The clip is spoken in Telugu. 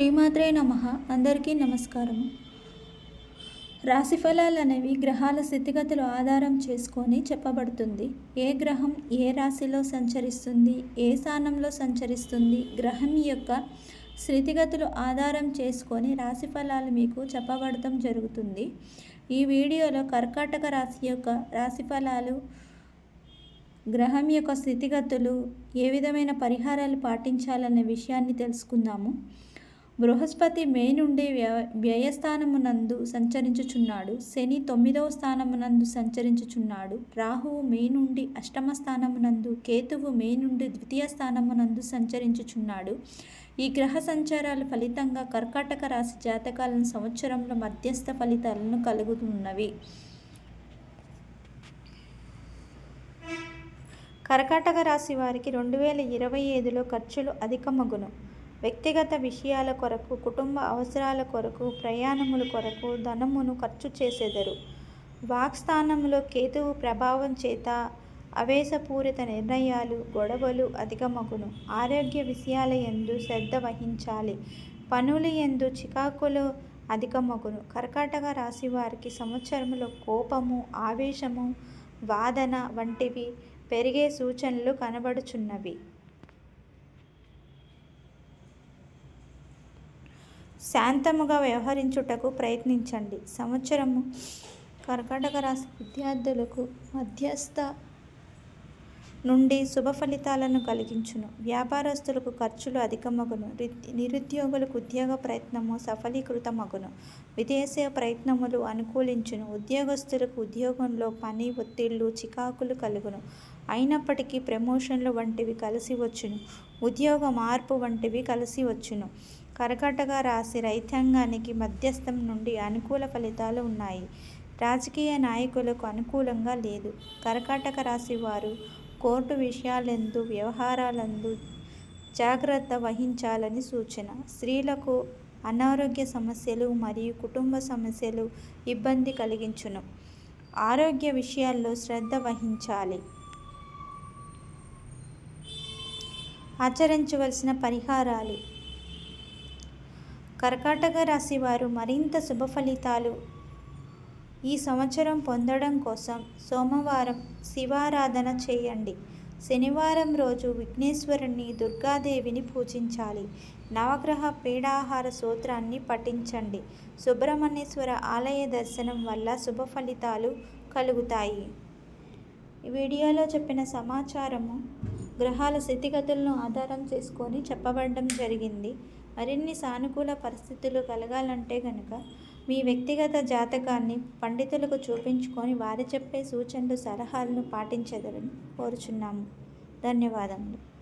శ్రీమాత్రే నమ. అందరికీ నమస్కారం. రాశిఫలాలు అనేవి గ్రహాల స్థితిగతులు ఆధారం చేసుకొని చెప్పబడుతుంది. ఏ గ్రహం ఏ రాశిలో సంచరిస్తుంది ఏ స్థానంలో సంచరిస్తుంది గ్రహం యొక్క స్థితిగతులు ఆధారం చేసుకొని రాశి ఫలాలు మీకు చెప్పబడటం జరుగుతుంది. ఈ వీడియోలో కర్కాటక రాశి యొక్క రాశి ఫలాలు గ్రహం యొక్క స్థితిగతులు ఏ విధమైన పరిహారాలు పాటించాలనే విషయాన్ని తెలుసుకుందాము. బృహస్పతి మే నుండి వ్య వ్యయస్థానమునందు సంచరించుచున్నాడు. శని తొమ్మిదవ స్థానమునందు సంచరించుచున్నాడు. రాహువు మే నుండి అష్టమ స్థానమునందు కేతువు మే నుండి ద్వితీయ స్థానమునందు సంచరించుచున్నాడు. ఈ గ్రహ సంచారాల ఫలితంగా కర్కాటక రాశి జాతకాలను సంవత్సరంలో మధ్యస్థ ఫలితాలను కలుగుతున్నవి. కర్కాటక రాశి వారికి రెండు వేల ఇరవై ఐదులో ఖర్చులు అధికమగును. వ్యక్తిగత విషయాల కొరకు కుటుంబ అవసరాల కొరకు ప్రయాణముల కొరకు ధనమును ఖర్చు చేసెదరు. వాక్స్థానంలో కేతువు ప్రభావం చేత అవేశపూరిత నిర్ణయాలు గొడవలు అధికమగును ఆరోగ్య విషయాల ఎందు శ్రద్ధ వహించాలి. పనులు ఎందు చికాకులు అధికమగును కర్కాటక రాశి వారికి సంవత్సరంలో కోపము ఆవేశము వాదన వంటివి పెరిగే సూచనలు కనబడుచున్నవి. శాంతముగా వ్యవహరించుటకు ప్రయత్నించండి. సంవత్సరము కర్కాటక రాశి విద్యార్థులకు మధ్యస్థ నుండి శుభ ఫలితాలను కలిగించును. వ్యాపారస్తులకు ఖర్చులు అధికమగును. నిరుద్యోగులకు ఉద్యోగ ప్రయత్నము సఫలీకృతమగును. విదేశీయ ప్రయత్నములు అనుకూలించును. ఉద్యోగస్తులకు ఉద్యోగంలో పని ఒత్తిళ్ళు చికాకులు కలుగును. అయినప్పటికీ ప్రమోషన్లు వంటివి కలిసి వచ్చును. ఉద్యోగ మార్పు వంటివి కలిసి వచ్చును. కర్కాటక రాసి రైతాంగానికి మధ్యస్థం నుండి అనుకూల ఫలితాలు ఉన్నాయి. రాజకీయ నాయకులకు అనుకూలంగా లేదు. కర్కాటక రాశి వారు కోర్టు విషయాలందు వ్యవహారాలందు జాగ్రత్త వహించాలని సూచన. స్త్రీలకు అనారోగ్య సమస్యలు మరియు కుటుంబ సమస్యలు ఇబ్బంది కలిగించును. ఆరోగ్య విషయాల్లో శ్రద్ధ వహించాలి. ఆచరించవలసిన పరిహారాలు. కర్కాటక రాశి వారు మరింత శుభ ఫలితాలు ఈ సంవత్సరం పొందడం కోసం సోమవారం శివారాధన చేయండి. శనివారం రోజు విఘ్నేశ్వరుని దుర్గాదేవిని పూజించాలి. నవగ్రహ పీడాహార సూత్రాన్ని పఠించండి. సుబ్రహ్మణ్యేశ్వర ఆలయ దర్శనం వల్ల శుభ ఫలితాలు కలుగుతాయి. ఈ వీడియోలో చెప్పిన సమాచారము గ్రహాల స్థితిగతులను ఆధారం చేసుకొని చెప్పబడడం జరిగింది. మరిన్ని సానుకూల పరిస్థితులు కలగాలంటే కనుక మీ వ్యక్తిగత జాతకాన్ని పండితులకు చూపించుకొని వారు చెప్పే సూచనలు సలహాలను పాటించదని కోరుచున్నాము. ధన్యవాదములు.